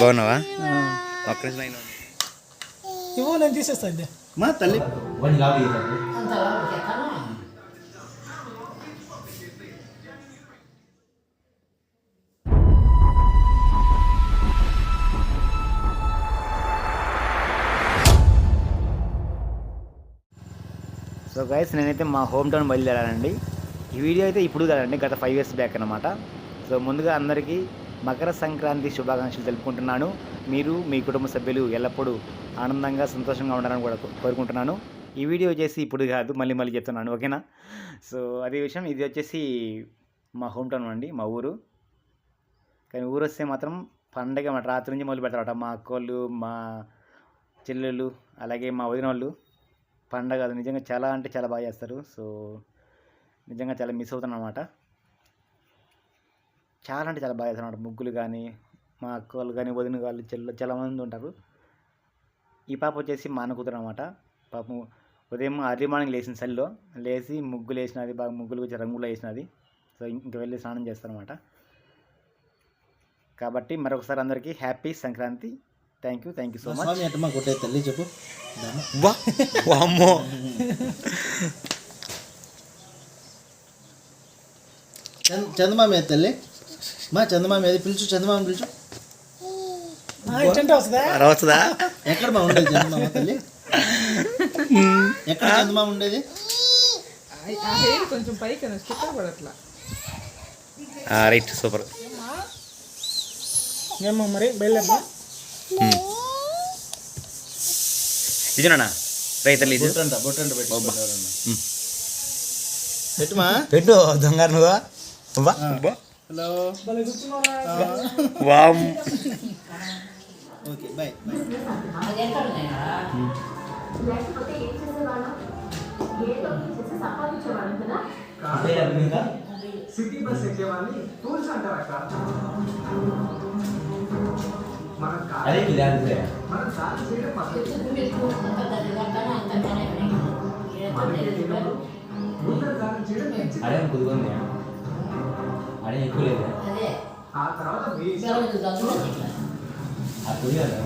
బాగున్నావా. ఇవ్వు నేను తీసేస్తా ఇదే మా తల్లి. సో గైస్ నేనైతే మా హోమ్ టౌన్ బయలుదేరానండి. ఈ వీడియో అయితే ఇప్పుడు కదండి గత ఫైవ్ ఇయర్స్ బ్యాక్ అనమాట సో ముందుగా అందరికీ మకర సంక్రాంతి శుభాకాంక్షలు తెలుపుకుంటున్నాను. మీరు మీ కుటుంబ సభ్యులు ఎల్లప్పుడూ ఆనందంగా సంతోషంగా ఉండాలని కూడా కోరుకుంటున్నాను. ఈ వీడియో వచ్చేసి ఇప్పుడు కాదు మళ్ళీ మళ్ళీ చెప్తున్నాను ఓకేనా? సో అదే విషయం ఇది వచ్చేసి మా హోమ్ టౌన్ అండి మా ఊరు. కానీ ఊరు వస్తే మాత్రం పండగ మాట రాత్రి నుంచి మొదలు పెడతారట. మా అక్కోళ్ళు మా చెల్లెళ్ళు అలాగే మా వదిన వాళ్ళు పండగ అది నిజంగా చాలా అంటే చాలా బాగా చేస్తారు. సో నిజంగా చాలా మిస్ అవుతాను అనమాట చాలా అంటే చాలా బాగా చేస్తారు అనమాట ముగ్గులు కానీ మా అక్క వాళ్ళు కానీ వదిన వాళ్ళు చెల్లెలు చాలా మంది ఉంటారు. ఈ పాప వచ్చేసి మా అన్న కూతురు అనమాట పాపం ఉదయం అర్లీ మార్నింగ్ లేచిన చలిలో లేచి ముగ్గులు వేసినది బాగా ముగ్గులు వచ్చి రంగులు వేసినది. సో ఇంక వెళ్ళి స్నానం చేస్తారనమాట కాబట్టి మరొకసారి అందరికీ happy Sankranti. Thank you thank you so much. స్వామి ఎట్టమ్మా కొట్టే తల్లి చెప్పు. దాన్ని. వామ్మో చంద చందమామ ఏది తల్లి. మా చందమామ ఏది పిలుచు చందమామ పిలుచు? వస్తుందా? ఎక్కడ మా ఉండేది చందమామ తల్లి? ఎక్కడ చందమామ ఉండేది? కొంచెం పైకి రైట్ సూపర్. ఏమో మరి బయలుదేరా ఇది బొట్టంట బొట్టంట పెట్టుకోవాలి ఉమ్. పెట్టుమా? పెట్టు దొంగ నువ్వా? వా హలో భలే కూర్చున్నారా వామ్ okay bye bye city bus ఎక్కే వాళ్ళని టూల్స్ అంటారు అక్క మనం కాదు మనం కాదు చేయడం పద్ధతి మనకి తెలియదు. ముందర దానం చేయడం మంచిది. అడే కుదుకుంది అడే ఎక్కువ లేదు ఆ తర్వాత మీ ఇష్టం. ఆ కుదిరాదు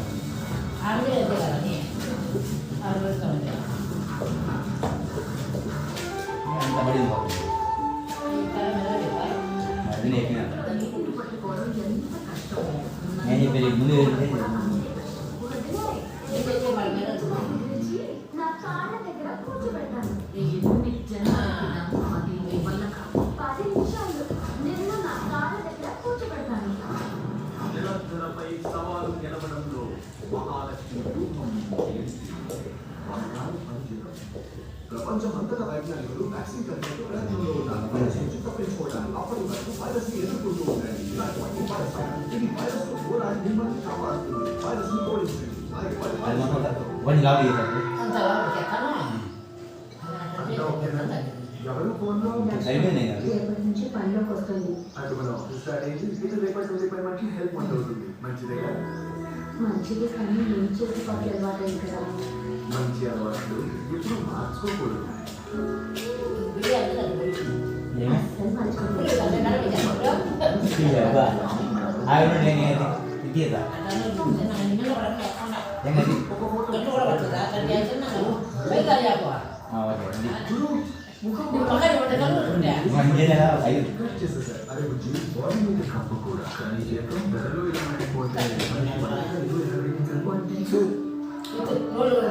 అంత పడింది పాపం. అది నేర్పిన నేను ప్రపంచమంతటా వైజ్ఞానికులు వ్యాక్సిన్ కనిపెట్టే ప్రయత్నంలో ఉన్నారు వైరస్ నుంచి తప్పించుకోవడానికి అప్పటి వరకు వైరస్ ని ఎదుర్కొంటూ ఉండండి ఇలాంటి వైరస్ ఇది వైరస్ తో పోరాడి మిమ్మల్ని కాపాడుతుంది వైరస్ ని ఓడించండి అలాగే అది వైరస్ మొత్తం వన్ లాభ చేశారు అంతా ఓకేనా? ఎవరు ఫోన్లో సరిపోయింది కదా రేపటి నుంచి పనిలోకి వస్తుంది అది మన ఆఫీస్ స్టార్ట్ అయింది ఇది రేపటి నుండి పై మనకి హెల్ప్ అవుతుంది మంచిదేగా మంచిది కానీ ఏం చేసి పని అలవాటు కదా మంచి అలవాట్లు ఇప్పుడు すごい。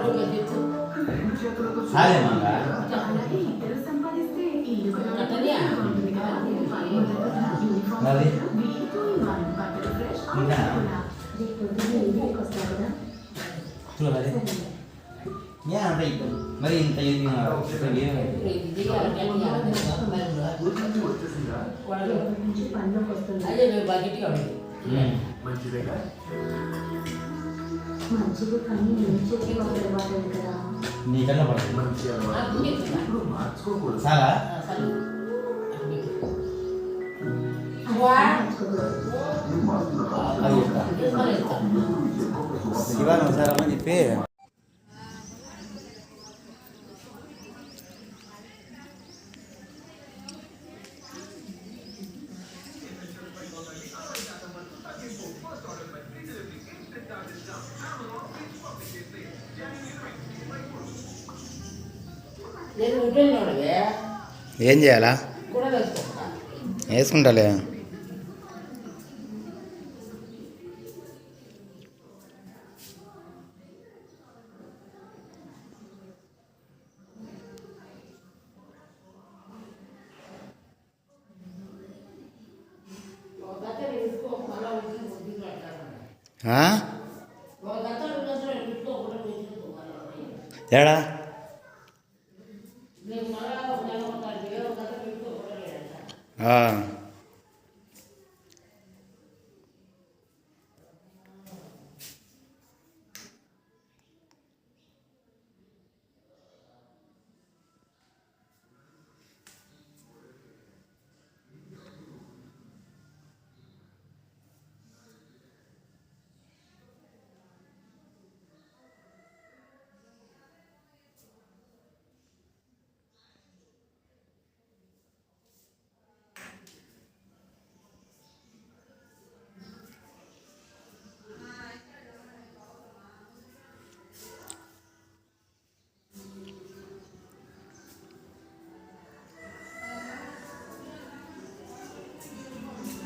Thank you. సాలే మంగ. మరి? ఏ అంత ఇప్పుడు మరి ఇంత వస్తుంది మంచిదేగా మంచిది కానీ ఏం చేసి పని అలవాటు కదా నీకన్నా పడుతుంది. మంచి అలవాట్లు ఇప్పుడు మార్చుకోకూడదు చాలా? అసలు మార్చుకోకూడదు. అది చెప్తా. శివ ఒకసారి రమ్మని చెప్పి ఏం చేయాలా? వేసుకుంటాలే. Huh? ஏடா? ஆ.